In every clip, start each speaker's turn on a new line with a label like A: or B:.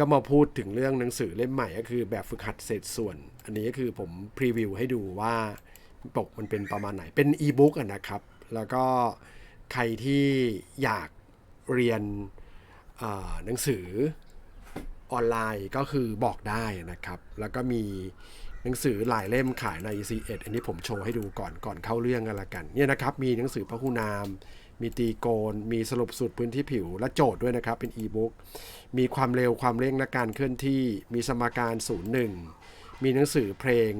A: ก็มาพูดถึงเรื่องหนังสือเล่มใหม่ก็คือแบบฝึกหัดเศษส่วน อันนี้ก็คือผมพรีวิวให้ดูว่าปกมันเป็นประมาณไหนเป็นอีบุ๊กอะนะครับ แล้วก็ใครที่อยากเรียนหนังสือออนไลน์ก็คือบอกได้นะครับ แล้วก็มีหนังสือหลายเล่มขายใน C1 อันนี้ผมโชว์ให้ดูก่อนก่อนเข้าเรื่องกันละกันเนี่ยนะครับ มีหนังสือพหุนาม มีตีโกน มีสรุปสูตรพื้นที่ผิวและโจทย์ด้วยนะครับ เป็นอีบุ๊ก มีความเร็วความเร่งและการเคลื่อนที่มีสมการศูนย์หนึ่งมีหนังสือเพลง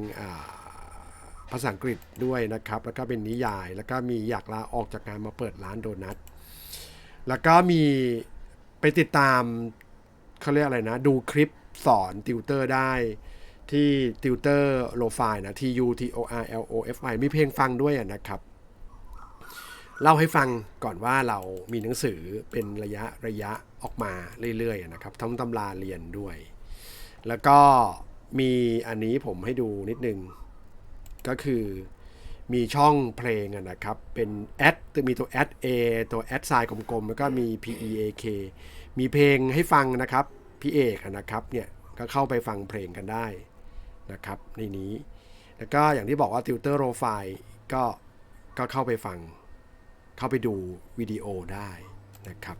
A: ภาษาอังกฤษด้วยนะครับ แล้วก็เป็นนิยาย แล้วก็มีอยากลาออกจากงานมาเปิดร้านโดนัท แล้วก็มีไปติดตามเขาเรียกอะไรนะ ดูคลิปสอนติวเตอร์ได้ที่ติวเตอร์โลฟายนะ T U T O R L O F I มีเพลงฟังด้วยนะครับ เล่าให้ฟังก่อนว่าเรามีหนังสือเป็นระยะระยะ ออกมาเรื่อยๆนะครับ ทั้งตำราเรียนด้วย แล้วก็มีอันนี้ผมให้ดูนิดนึง ก็คือมีช่องเพลงนะครับ เป็นแอดมีตัวแอด A ตัวแอดไซน์กลมๆ แล้วก็มี P E A K มีเพลงให้ฟังนะครับ พี่เอกนะครับเนี่ยก็เข้าไปฟังเพลงกันได้นะครับในนี้ แล้วก็อย่างที่บอกว่าติวเตอร์โรไฟก็ก็เข้าไปฟัง เข้าไปดูวิดีโอได้นะครับ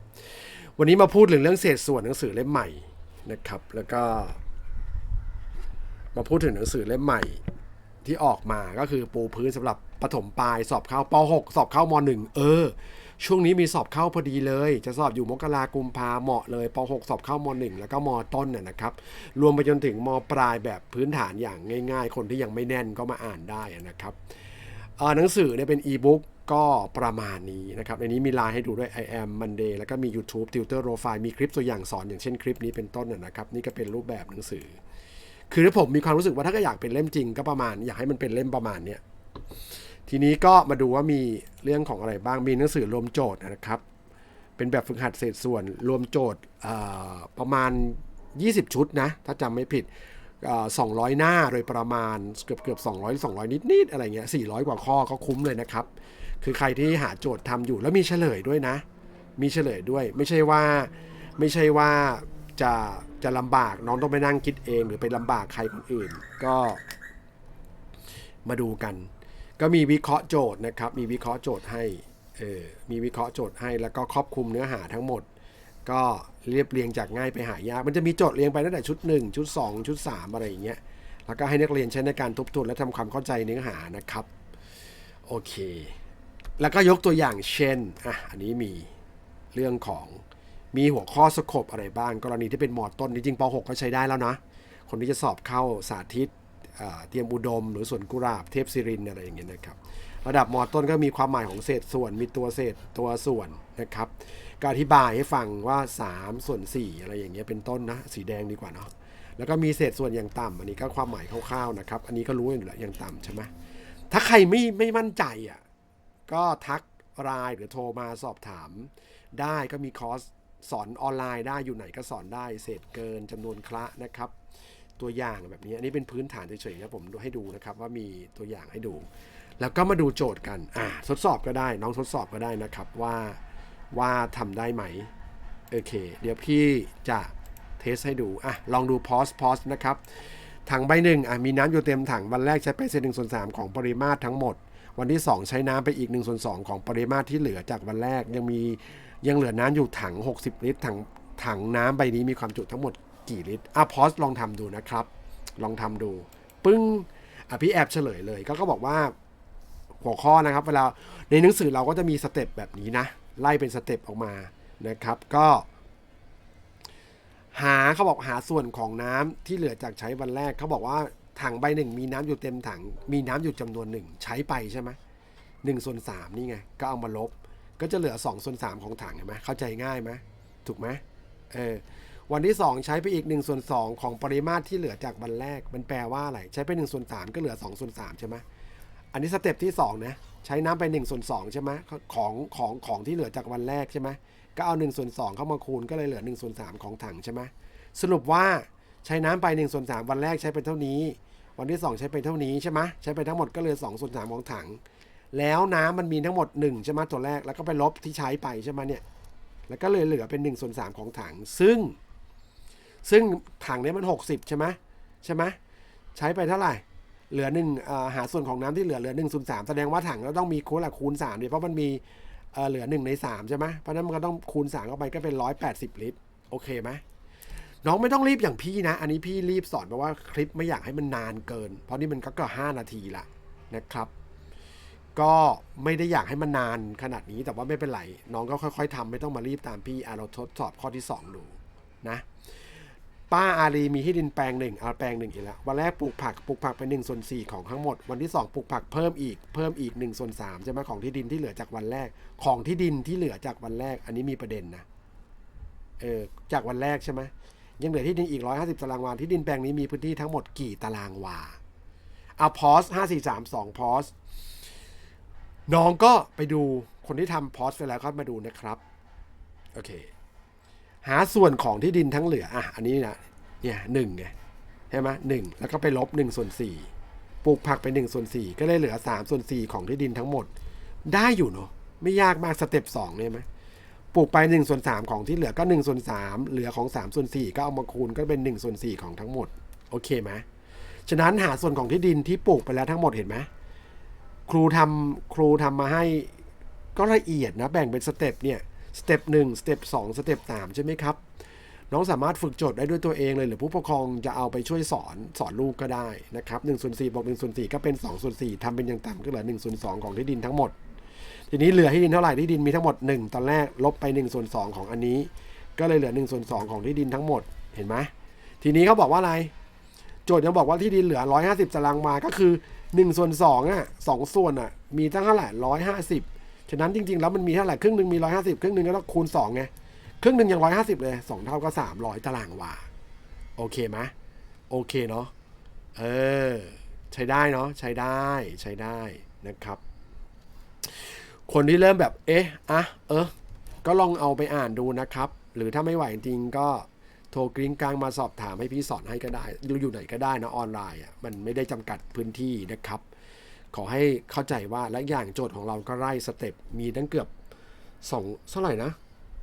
A: วันนี้มาพูดถึงเรื่องเศษส่วนหนังสือเล่มใหม่นะครับ แล้วก็ มาพูดถึงหนังสือเล่มใหม่ที่ออกมาก็คือปูพื้นสำหรับประถมปลายสอบเข้าป .6 สอบเข้าม .1 เออ ช่วงนี้มีสอบเข้าพอดีเลย จะสอบอยู่มกรากุมภาเหมาะเลยป .6 สอบเข้าม .1 แล้วก็มต้นน่ะนะครับ รวมไปจนถึงมปลายแบบพื้นฐานอย่างง่าย ๆ คนที่ยังไม่แน่นก็มาอ่านได้นะครับหนังสือเนี่ยเป็นอีบุ๊ก ก็ประมาณนี้นะครับ ในนี้มีไลน์ให้ดูด้วย I am Monday แล้วก็มี YouTube Tutor Profile มีคลิปตัวอย่างสอนอย่างเช่นคลิปนี้เป็นต้นนะนะครับ นี่ก็เป็นรูปแบบหนังสือ คือถ้าผมมีความรู้สึกว่าถ้าก็อยากเป็นเล่มจริงก็ประมาณ อยากให้มันเป็นเล่มประมาณเนี้ยทีนี้ก็มาดูว่ามีเรื่องของอะไรบ้าง มีหนังสือรวมโจทย์นะครับ เป็นแบบฝึกหัดเศษส่วนรวมโจทย์ประมาณ 20 ชุดนะ ถ้าจำไม่ผิดสองร้อยหน้าโดยประมาณเกือบเกือบสองร้อยสองร้อยนิดๆอะไรเงี้ยสี่ร้อยกว่าข้อก็คุ้มเลยนะครับ คือใครที่หาโจทย์ทำอยู่แล้วมีเฉลยด้วยนะ มีเฉลยด้วย ไม่ใช่ว่าไม่ใช่ว่าจะจะลำบากน้องต้องไปนั่งคิดเอง หรือไปลำบากใครคนอื่น ก็มาดูกัน ก็มีวิเคราะห์โจทย์นะครับ มีวิเคราะห์โจทย์ให้เออมีวิเคราะห์โจทย์ให้แล้วก็ครอบคลุมเนื้อหาทั้งหมด ก็เรียบเรียงจากง่ายไปหายาก มันจะมีโจทย์เรียงไปตั้งแต่ชุด 1 ชุด 2 ชุด 3 อะไรอย่างเงี้ยแล้วก็ให้นักเรียนใช้ในการทบทวนและทำความเข้าใจเนื้อหานะครับ โอเค แล้วก็ยกตัวอย่างเช่นอะอันนี้มีเรื่องของมีหัวข้อสโคบอะไรบ้าง กรณีที่เป็นหมอต้นจริงๆป .6 ก็ใช้ได้แล้วนะ คนที่จะสอบเข้าสาธิตเตรียมอุดม หรือสวนกุหลาบเทพศิรินอะไรอย่างเงี้ยนะครับ ระดับมอต้นก็มีความหมายของเศษส่วน มีตัวเศษตัวส่วนนะครับก็อธิบายให้ฟังว่า 3 ส่วน 4 อะไรอย่างเงี้ยเป็นต้นนะ สีแดงดีกว่าเนาะแล้วก็มีเศษส่วนอย่างต่ำอันนี้ก็ความหมายคร่าวๆนะครับ อันนี้ก็รู้อยู่แล้วอย่างต่ำใช่ไหมถ้าใครไม่ไม่มั่นใจอะ ก็ทักไลน์หรือโทรมาสอบถาม ได้ก็มีคอร์สสอนออนไลน์ได้อยู่ไหนก็สอนได้เศษเกินจำนวนคละนะครับ ตัวอย่างแบบนี้อันนี้เป็นพื้นฐานเฉยๆนะผมให้ดูนะครับว่ามีตัวอย่างให้ดู แล้วก็มาดูโจทย์กันอ่าทดสอบก็ได้ น้องทดสอบก็ได้นะครับว่าว่าทำได้ไหมโอเค เดี๋ยวพี่จะเทสให้ดูอะลองดูพอสพอสนะครับถังใบหนึ่งอะมีน้ำอยู่เต็มถังวันแรกใช้ไปเศษหนึ่งส่วนสามของปริมาตรทั้งหมด วันที่ 2 ใช้น้ำไปอีก1ส่วน2ของปริมาตรที่เหลือจากวันแรกยังมียังเหลือน้ำอยู่ถัง 60 ลิตร ถังถังน้ำใบนี้มีความจุทั้งหมดกี่ลิตรอะพอสลองทำดูนะครับ ลองทำดู ปึ้งอะพี่แอบเฉลยเลยก็ก็บอกว่าหัวข้อนะครับ เวลาในหนังสือเราก็จะมีสเต็ปแบบนี้นะ ไล่เป็นสเต็ปออกมานะครับ ก็หาเขาบอกหาส่วนของน้ำที่เหลือจากใช้วันแรกเขาบอกว่า ถังใบหนึ่งมีน้ำอยู่เต็มถัง มีน้ำอยู่จำนวนหนึ่งใช้ไปใช่ไหมหนึ่งส่วนสามนี่ไง ก็เอามาลบ ก็จะเหลือสองส่วนสามของถังเห็นไหมเข้าใจง่ายไหมถูกไหมเออวันที่สองใช้ไปอีกหนึ่งส่วนสองของปริมาตรที่เหลือจากวันแรก มันแปลว่าอะไร ใช้ไปหนึ่งส่วนสามก็เหลือสองส่วนสามใช่ไหมอันนี้สเต็ปที่2นะใช้น้ำไป1ส่วน2ใช่ไหมของของของที่เหลือจากวันแรกใช่ไหมก็เอา1ส่วน2เข้ามาคูณก็เลยเหลือ1ส่วน3ของถังใช่ไหมสรุปว่าใช้น้ำไป1ส่วน3วันแรกใช้ไปเท่านี้ วันที่ 2 ใช้ไปเท่านี้ใช่ไหมใช้ไปทั้งหมดก็เหลือ2ส่วน3ของถัง แล้วน้ำมันมีทั้งหมด1ใช่ไหมตัวแรกแล้วก็ไปลบที่ใช้ไปใช่ไหมเนี่ยแล้วก็เลยเหลือเป็น1ส่วน3ของถัง ซึ่ง ซึ่งถังนี้มัน 60 ใช่ไหมใช่ไหมใช้ไปเท่าไหร่เหลือหนึ่งหาส่วนของน้ำที่เหลือเหลือหนึ่งส่วนสามแสดงว่าถังก็ต้องมีคูณละคูณสามดิเพราะมันมีเหลือหนึ่งในสามใช่ไหมเพราะฉะนั้นมันก็ต้องคูณสามเข้าไปก็เป็นร้อยแปดสิบลิตร โอเคไหม น้องไม่ต้องรีบอย่างพี่นะ อันนี้พี่รีบสอนเพราะว่าคลิปไม่อยากให้มันนานเกิน เพราะนี่มันก็ก็ห้านาทีละนะครับ ก็ไม่ได้อยากให้มันนานขนาดนี้แต่ว่าไม่เป็นไร น้องก็ค่อย ๆทำไม่ต้องมารีบตามพี่อะเราทดสอบข้อที่สองดูนะ ป้าอารีมีที่ดินแปลงหนึ่งเอาแปลงหนึ่งอีกแล้ววันแรกปลูกผักปลูกผักไปหนึ่งส่วนสี่ของทั้งหมด วันที่สองปลูกผักเพิ่มอีกเพิ่มอีกหนึ่งส่วนสามใช่ไหมของที่ดินที่เหลือจากวันแรก ของที่ดินที่เหลือจากวันแรก อันนี้มีประเด็นนะเออจากวันแรกใช่ไหม ยังเหลือที่ดินอีกร้อยห้าสิบตารางวา ที่ดินแปลงนี้มีพื้นที่ทั้งหมดกี่ตารางวา เอาพอสห้าสี่สามสองพอสน้องก็ไปดูคนที่ทำพอสไปแล้วก็มาดูนะครับ โอเค หาส่วนของที่ดินทั้งเหลือ อะ อันนี้นะ เนี่ยหนึ่งไงใช่ไหมหนึ่งแล้วก็ไปลบหนึ่งส่วนสี่ปลูกผักไปหนึ่งส่วนสี่ก็เลยเหลือสามส่วนสี่ของที่ดินทั้งหมด ได้อยู่เนาะไม่ยากมากสเต็ปสองเลยไหม ปลูกไปหนึ่งส่วนสามของที่เหลือก็หนึ่งส่วนสามเหลือของสามส่วนสี่ก็เอามาคูณก็เป็นหนึ่งส่วนสี่ของทั้งหมด โอเคไหมฉะนั้นหาส่วนของที่ดินที่ปลูกไปแล้วทั้งหมดเห็นไหมครูทำครูทำมาให้ก็ละเอียดนะแบ่งเป็นสเต็ปเนี่ยสเต็ปหนึ่งสเต็ปสองสเต็ปสามใช่ไหมครับ น้องสามารถฝึกโจทย์ได้ด้วยตัวเองเลย หรือผู้ปกครองจะเอาไปช่วยสอนสอนลูกก็ได้นะครับ1ส่วน4บวก1ส่วน4ก็เป็น2ส่วน4ทำเป็นอย่างต่ำก็เหลือ1ส่วน2ของที่ดินทั้งหมด ทีนี้เหลือที่ดินเท่าไหร่ที่ดินมีทั้งหมด 1 ตอนแรกลบไป1ส่วน2ของอันนี้ ก็เลยเหลือ1ส่วน2ของที่ดินทั้งหมดเห็นไหมทีนี้เขาบอกว่าอะไร โจทย์ยังบอกว่าที่ดินเหลือ 150ตารางวาก็คือ1ส่วน2อะสองส่วนอะมีตั้งเท่าไหร่150 ฉะนั้นจริงๆแล้วมันมีเท่าไหร่ครึ่งหนึ่งมี 150 ครึ่งหนึ่งก็ต้องคูณ2ไงครึ่งหนึ่งยังร้อยห้าสิบเลยสองเท่าก็สามร้อยตารางวา โอเคไหมโอเคเนาะเออ ใช้ได้เนาะใช้ได้ใช้ได้นะครับ คนที่เริ่มแบบ เอ๊ะอะเออ ก็ลองเอาไปอ่านดูนะครับ หรือถ้าไม่ไหวจริงๆก็โทรกริ้งกลางมาสอบถามให้พี่สอนให้ก็ได้อยู่ไหนก็ได้นะออนไลน์อะมันไม่ได้จำกัดพื้นที่นะครับ ขอให้เข้าใจว่าและอย่างโจทย์ของเราก็ไล่สเต็ปมีตั้งเกือบสองเท่าไหร่นะ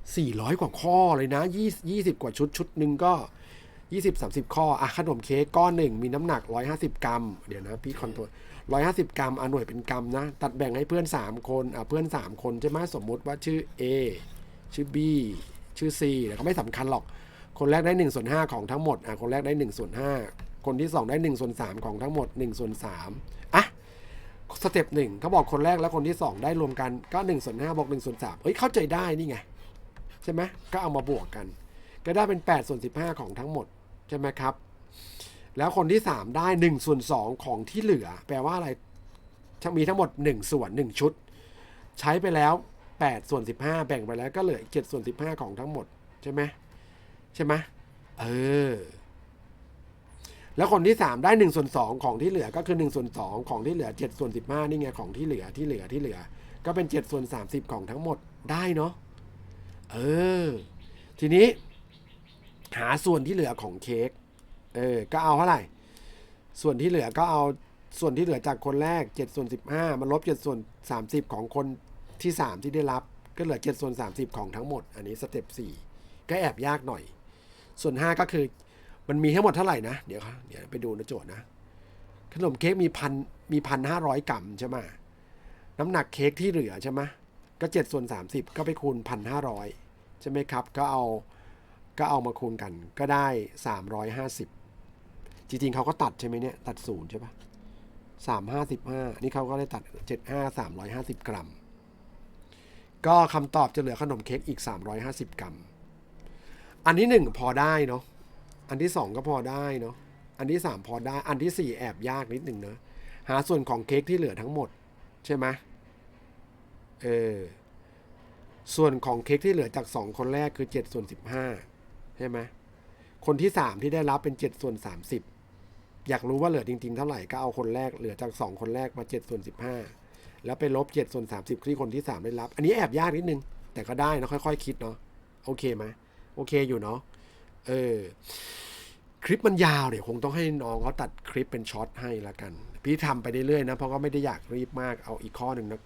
A: 400 กว่าข้อเลยนะ 20 กว่าชุดชุดหนึ่งก็ 20 30 ข้ออะขนมเค้กก้อนหนึ่งมีน้ำหนัก 150 กรัม เดี๋ยวนะพี่คอนโทร 150 กรัมอะหน่วยเป็นกรัมนะ ตัดแบ่งให้เพื่อน 3 คนอะเพื่อน 3 คนใช่ไหมสมมุติว่าชื่อ A ชื่อ B ชื่อ C แต่ก็ไม่สำคัญหรอก คนแรกได้1ส่วน5ของทั้งหมดอะคนแรกได้1ส่วน5คนที่ 2 ได้1ส่วน3ของทั้งหมด1ส่วน3อะสเต็ปหนึ่งเขาบอกคนแรกและคนที่ 2 ได้รวมกันก็1ส่วน5บวก1ส่วน3เฮ้ยเข้าใจได้นี่ไงใช่ไหมก็เอามาบวกกัน ก็ได้เป็น8ส่วน15 ของทั้งหมดใช่ไหมครับ แล้วคนที่ 3 ได้1ส่วน2ของที่เหลือ แปลว่าอะไรมีทั้งหมด 1 ส่วน 1 ชุด ใช้ไปแล้ว8ส่วน15 แบ่งไปแล้วก็เหลือ7ส่วน15 ของทั้งหมด ใช่ไหมใช่ไหมเออแล้วคนที่ 3 ได้1ส่วน2ของที่เหลือก็คือ1ส่วน2ของที่เหลือ7ส่วน15นี่ไงของที่เหลือที่เหลือที่เหลือ ก็เป็น7ส่วน30 ของทั้งหมดได้เนาะเออทีนี้หาส่วนที่เหลือของเค้ก เออ ก็เอาเท่าไหร่ ส่วนที่เหลือก็เอาส่วนที่เหลือจากคนแรก7ส่วน15มันลบ7ส่วน30 ของคนที่ 3 ที่ได้รับ ก็เหลือ7ส่วน30 ของทั้งหมด อันนี้สเต็ป4ก็แอบยากหน่อย ส่วน 5 ก็คือมันมีทั้งหมดเท่าไหร่นะ เดี๋ยวเดี๋ยวไปดูนะโจทย์นะ ขนมเค้กมีพันมีพันห้าร้อยกรัมใช่ไหมน้ำหนักเค้กที่เหลือใช่ไหมก็ 7 ส่วน 30 ก็ไปคูณพันห้าร้อยใช่ไหมครับ ก็เอาก็เอามาคูณกันก็ได้ 350 จริงๆเขาก็ตัดใช่ไหมเนี่ย ตัดศูนย์ใช่ปะสามห้าสิบห้านี่เขาก็ได้ตัดเจ็ดห้าสามร้อยห้าสิบกรัม ก็คำตอบจะเหลือขนมเค้กอีกสามร้อยห้าสิบกรัม อันที่หนึ่งพอได้เนาะ อันที่สองก็พอได้เนาะ อันที่สามพอได้ อันที่สี่แอบยากนิดหนึ่งเนาะ หาส่วนของเค้กที่เหลือทั้งหมด ใช่ไหมเออ ส่วนของเค้กที่เหลือจากสองคนแรกคือเจ็ดส่วนสิบห้าใช่ไหมคนที่สามที่ได้รับเป็นเจ็ดส่วนสามสิบ อยากรู้ว่าเหลือจริงๆเท่าไหร่ก็เอาคนแรกเหลือจากสองคนแรกมาเจ็ดส่วนสิบห้าแล้วไปลบเจ็ดส่วนสามสิบที่คนที่สามได้รับ อันนี้แอบยากนิดนึง แต่ก็ได้นะค่อยๆคิดเนาะโอเคไหมโอเคอยู่เนาะเออคลิปมันยาวเดี๋ยวคงต้องให้น้องเขาตัดคลิปเป็นช็อตให้ละกัน พี่ทำไปเรื่อยๆนะเพราะก็ไม่ได้อยากรีบมากเอาอีกข้อหนึ่งนะ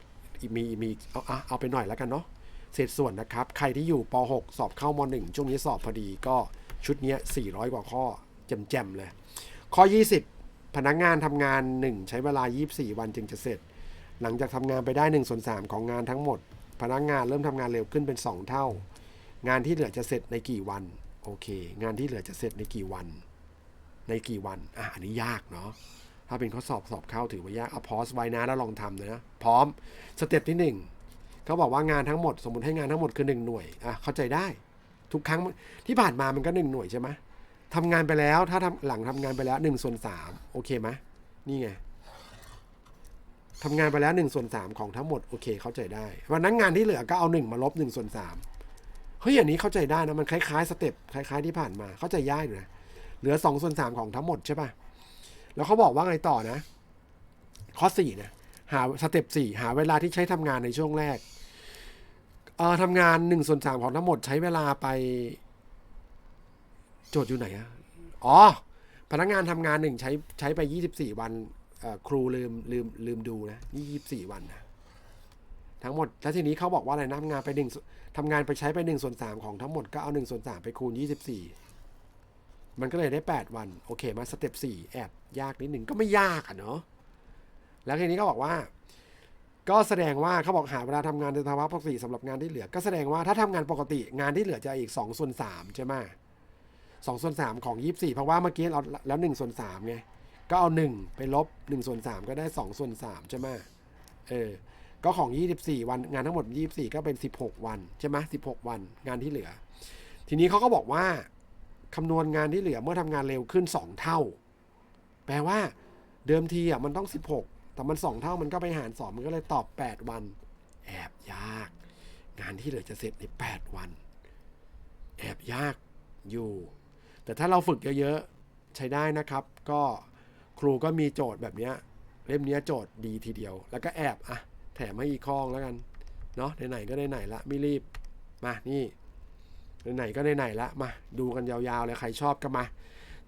A: มีมีเอาเอาไปหน่อยล้วกันเนาะเศษส่วนนะครับ ใครที่อยู่ป .6 สอบเข้าม .1 ช่วงนี้สอบพอดีก็ชุดนี้400 กว่าข้อแจ่มๆเลย ข้อ 20 พนักงานทำงาน 1 ใช้เวลา 24 วันจึงจะเสร็จ หลังจากทำงานไปได้1ส่วน3ของงานทั้งหมด พนักงานเริ่มทำงานเร็วขึ้นเป็น 2 เท่า งานที่เหลือจะเสร็จในกี่วัน โอเค งานที่เหลือจะเสร็จในกี่วัน ในกี่วัน อะ อันนี้ยากเนาะ ถ้าเป็นข้อสอบสอบเข้าถือว่ายากเอาพอสไว้นะแล้วลองทำนะ พร้อม สเต็ปที่หนึ่งเขาบอกว่างานทั้งหมด สมมติให้งานทั้งหมดคือหนึ่งหน่วย อะ เข้าใจได้ ทุกครั้งที่ผ่านมามันก็หนึ่งหน่วยใช่ไหม ทำงานไปแล้ว ถ้าทำหลังทำงานไปแล้วหนึ่งส่วนสามโอเคไหมนี่ไงทำงานไปแล้วหนึ่งส่วนสามของทั้งหมดโอเคเข้าใจได้ วันนั้นงานที่เหลือก็เอาหนึ่งมาลบหนึ่งส่วนสามเฮ้ยอย่างนี้เข้าใจได้นะมันคล้ายๆสเต็ปคล้าย ๆ ที่ผ่านมา เข้าใจยากอยู่นะเหลือสองส่วนสามของทั้งหมดใช่ปะแล้วเขาบอกว่าไงต่อนะ ข้อสี่นะหาสเต็ปสี่หาเวลาที่ใช้ทำงานในช่วงแรกเอ่อทำงานหนึ่งส่วนสามของทั้งหมดใช้เวลาไป โจทย์อยู่ไหนอะอ๋อ พนักงานทำงานหนึ่งใช้ใช้ไปยี่สิบสี่วันครูลืมลืมลืมดูนะนี่ยี่สิบสี่วันนะทั้งหมด แล้วทีนี้เขาบอกว่าอะไรนะทำงานไปหนึ่งทำงานไปใช้ไปหนึ่งส่วนสามของทั้งหมดก็เอาหนึ่งส่วนสามไปคูณยี่สิบสี่มันก็เลยได้แปดวัน โอเค มาสเต็ปสี่แอบยากนิดหนึ่งก็ไม่ยากอะเนาะแล้วทีนี้ก็บอกว่า ก็แสดงว่าเขาบอกหาเวลาทำงานในภาวะปกติสำหรับงานที่เหลือ ก็แสดงว่าถ้าทำงานปกติงานที่เหลือจะอีกสองส่วนสามใช่ไหม สองส่วนสามของยี่สี่เพราะว่าเมื่อกี้เราแล้วหนึ่งส่วนสามไงก็เอาหนึ่งไปลบหนึ่งส่วนสามก็ได้สองส่วนสามใช่ไหมเออก็ของยี่สิบสี่วันงานทั้งหมดยี่สิบสี่ก็เป็นสิบหกวันใช่ไหมสิบหกวันงานที่เหลือ ทีนี้เขาก็บอกว่าคำนวณงานที่เหลือเมื่อทำงานเร็วขึ้นสองเท่า แปลว่าเดิมทีอะมันต้องสิบหกแต่มันสองเท่ามันก็ไปหารสองมันก็เลยตอบแปดวัน แอบยาก งานที่เหลือจะเสร็จในแปดวัน แอบยากอยู่ แต่ถ้าเราฝึกเยอะๆ ใช้ได้นะครับ ก็ครูก็มีโจทย์แบบนี้เล่มเนี้ยโจทย์ดีทีเดียว แล้วก็แอบอะแถมให้อีกข้องแล้วกันเนาะไหนๆก็ไหนๆละไม่รีบมานี่ไหนๆก็ไหนๆละมาดูกันยาวๆเลยใครชอบก็มา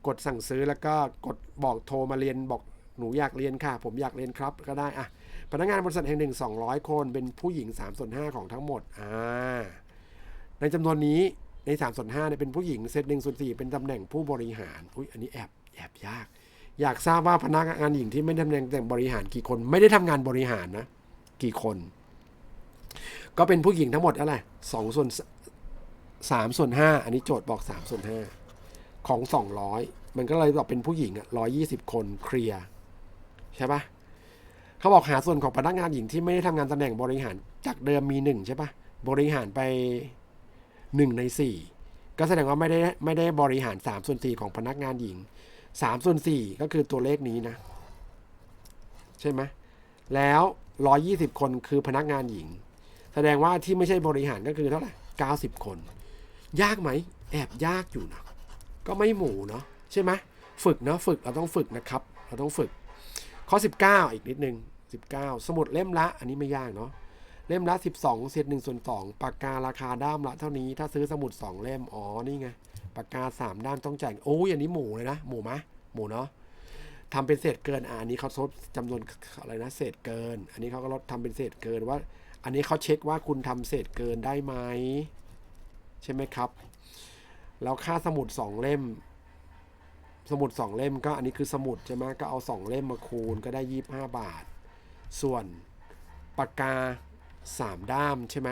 A: กดสั่งซื้อแล้วก็กดบอกโทรมาเรียนบอกหนูอยากเรียนค่ะ ผมอยากเรียนครับก็ได้อะพนักงานบริษัทแห่งหนึ่ง200 คนเป็นผู้หญิง3ส่วน5ของทั้งหมดอ่าในจำนวนนี้ ใน3ส่วน5เนี่ยเป็นผู้หญิงเซตหนึ่งส่วน4เป็นตำแหน่งผู้บริหารอุ้ยอันนี้แอบแอบยาก อยากทราบว่าพนักงานหญิงที่ไม่ทำงานตำแหน่งบริหารกี่คน ไม่ได้ทำงานบริหารนะ กี่คน ก็เป็นผู้หญิงทั้งหมดอะไรสองส่วนสามส่วนห้าอันนี้โจทย์บอกสามส่วนห้าของสองร้อยมันก็เลยบอกเป็นผู้หญิงร้อยี่สิบคนเคลียร์ใช่ปะเขาบอกหาส่วนของพนักงานหญิงที่ไม่ได้ทำงานตำแหน่งบริหารจากเดิมมีหนึ่งใช่ปะบริหารไป หนึ่งในสี่ก็แสดงว่าไม่ได้ไม่ได้บริหารสามส่วนสี่ของพนักงานหญิงสามส่วนสี่ก็คือตัวเลขนี้นะ ใช่ไหมแล้วร้อยี่สิบคนคือพนักงานหญิง แสดงว่าที่ไม่ใช่บริหารก็คือเท่าไหร่เก้าสิบคน ยากไหม แอบยากอยู่นะก็ไม่หมูเนาะใช่ไหมฝึกเนาะฝึกเราต้องฝึกนะครับ เราต้องฝึกข้อ 19 อีกนิดนึง 19 สมุดเล่มละ อันนี้ไม่ยากเนาะ เล่มละ 12เศษ1ส่วน2ปากการาคาด้ามละเท่านี้ ถ้าซื้อสมุด 2 เล่ม อ๋อ นี่ไง ปากกา 3 ด้ามต้องจ่ายโอ้ยอันนี้หมูเลยนะ หมูมะ หมูเนาะทำเป็นเศษเกินอ่าอันนี้เขาทดจำนวนอะไรนะ เศษเกิน อันนี้เขาก็ลดทำเป็นเศษเกินว่า อันนี้เขาเช็คว่าคุณทำเศษเกินได้ไหมใช่ไหมครับ แล้วค่าสมุด 2 เล่ม สมุด 2 เล่มก็อันนี้คือสมุดใช่ไหมก็เอา 2 เล่มมาคูณก็ได้ 25 บาท ส่วนปากกา 3 ด้ามใช่ไหม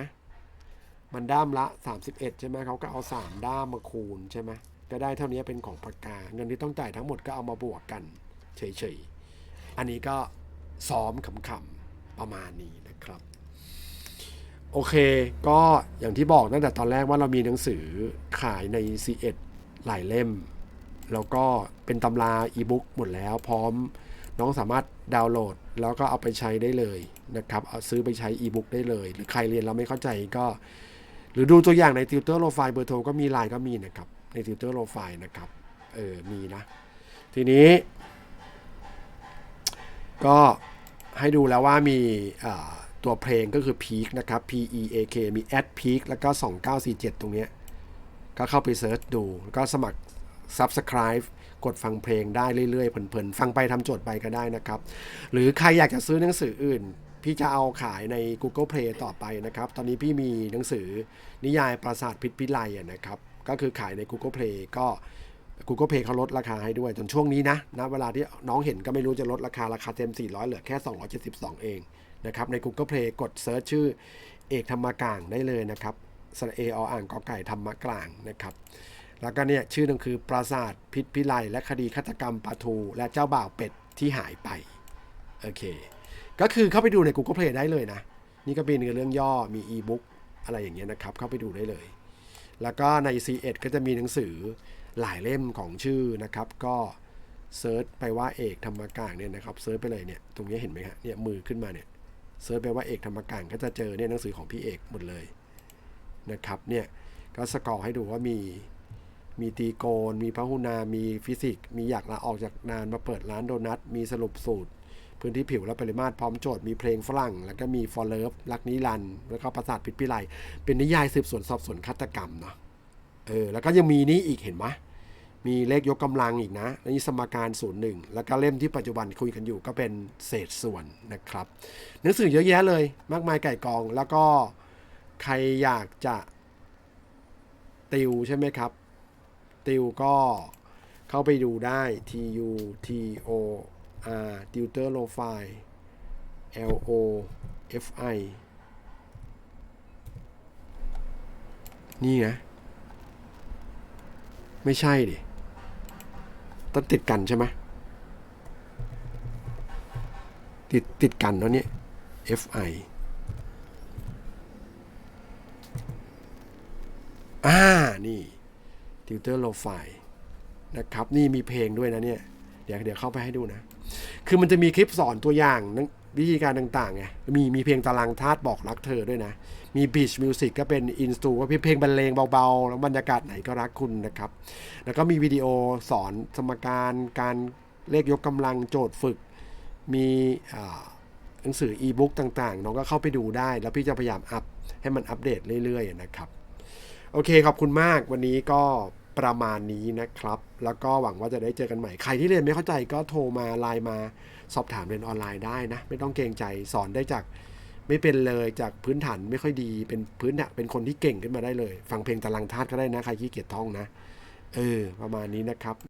A: มันด้ามละ 31 ใช่ไหมเขาก็เอา 3 ด้ามมาคูณใช่ไหมก็ได้เท่านี้เป็นของปากกา เงินที่ต้องจ่ายทั้งหมดก็เอามาบวกกันเฉยๆ อันนี้ก็ซ้อมขำๆประมาณนี้นะครับ โอเค ก็อย่างที่บอกตั้งแต่ตอนแรกว่าเรามีหนังสือขายใน C1 หลายเล่ม แล้วก็เป็นตำราอีบุ๊กหมดแล้ว พร้อมน้องสามารถดาวน์โหลด แล้วก็เอาไปใช้ได้เลยนะครับเอาซื้อไปใช้อีบุ๊กได้เลย หรือใครเรียนแล้วไม่เข้าใจก็ หรือดูตัวอย่างในติวเตอร์โลไฟเบอร์โทรก็มีไลน์ก็มีนะครับ ในติวเตอร์โลไฟนะครับเออมีนะ ทีนี้ ก็ให้ดูแล้วว่ามีตัวเพลงก็คือ Peak นะครับ P E A K มี at Peak แล้วก็ 2947 ตรงเนี้ยก็เข้าไปเซิร์ชดู แล้วก็สมัคร Subscribe กดฟังเพลงได้เรื่อยๆเพลินๆฟังไปทำโจทย์ไปก็ได้นะครับ หรือใครอยากจะซื้อหนังสืออื่น พี่จะเอาขายใน Google Play ต่อไปนะครับ ตอนนี้พี่มีหนังสือนิยายปราสาทพิษพิไลนะครับ ก็คือขายใน Google Play ก็ Google Play เขาลดราคาให้ด้วยจนช่วงนี้นะนะเวลาที่น้องเห็นก็ไม่รู้จะลดราคาราคาเต็ม 400 เหลือแค่ 272 เองนะครับใน Google Play กดเซิร์ชชื่อเอกธรรมกลางได้เลยนะครับสระเอออ่างกอไก่ธรรมกลางนะครับ แล้วก็เนี่ยชื่อหนึงคือปราสาทพิษพิไลและคดีฆาตกรรมปาทู และเจ้าบ่าวเป็ดที่หายไป โอเค ก็คือเข้าไปดูใน Google Play ได้เลยนะ นี่ก็เป็นเรื่องย่อมีอีบุ๊กอะไรอย่างเงี้ยนะครับ เข้าไปดูได้เลย แล้วก็ใน C1 ก็จะมีหนังสือหลายเล่มของชื่อนะครับ ก็เซิร์ชไปว่าเอกธรรมกางเนี่ยนะครับเซิร์ชไปเลยเนี่ยตรงนี้เห็นไหมฮะเนี่ยมือขึ้นมาเนี่ยเซิร์ชไปว่าเอกธรรมกางก็จะเจอเนี่ยหนังสือของพี่เอกหมดเลยนะครับเนี่ยก็สกอร์ให้ดูว่ามี มีตีโกน มีพหุนา มีฟิสิกส์ มีอยากลาออกจากนานมาเปิดร้านโดนัท มีสรุปสูตร พื้นที่ผิวและปริมาตรพร้อมโจทย์ มีเพลงฝรั่ง แล้วก็มี for love รักนิรันด์แล้วก็ประสาทพิษพิไลเป็นนิยายสืบสวนสอบสวนฆาตกรรมเนาะ เออ แล้วก็ยังมีนี่อีกเห็นไหมมีเลขยกกำลังอีกนะนี่สมการศูนย์หนึ่งแล้วก็เล่มที่ปัจจุบันคุยกันอยู่ก็เป็นเศษส่วนนะครับ หนังสือเยอะแยะเลย มากมายไก่กอง แล้วก็ใครอยากจะติวใช่ไหมครับ ติวก็เข้าไปดูได้ T U T O R Tutor Low File L O F I นี่ไงไม่ใช่ดิต้องติดกันใช่ไหมติดติดกันแล้วเนี่ย F I อ่า นี่ Tutor Low File นะครับ นี่มีเพลงด้วยนะเนี่ย เดี๋ยวเดี๋ยวเข้าไปให้ดูนะ คือมันจะมีคลิปสอนตัวอย่างวิธีการต่างๆไงมีมีเพลงตารางธาตุบอกรักเธอด้วยนะ มีบีชมิวสิกก็เป็นอินสตูก็เพลงบรรเลงเบาๆ แล้วบรรยากาศไหนก็รักคุณนะครับ แล้วก็มีวิดีโอสอนสมการการเลขยกกำลังโจทย์ฝึก มีหนังสืออีบุ๊กต่างๆ น้องก็เข้าไปดูได้ แล้วพี่จะพยายามอัพให้มันอัปเดตเรื่อยๆนะครับ โอเคขอบคุณมากวันนี้ก็ ประมาณนี้นะครับ แล้วก็หวังว่าจะได้เจอกันใหม่ ใครที่เรียนไม่เข้าใจก็โทรมาไลน์มาสอบถามเรียนออนไลน์ได้นะ ไม่ต้องเกรงใจสอนได้จากไม่เป็นเลยจากพื้นฐานไม่ค่อยดีเป็นพื้นฐานเป็นคนที่เก่งขึ้นมาได้เลย ฟังเพลงตารางธาตุก็ได้นะ ใครขี้เกียจท่องนะ เออ ประมาณนี้นะครับ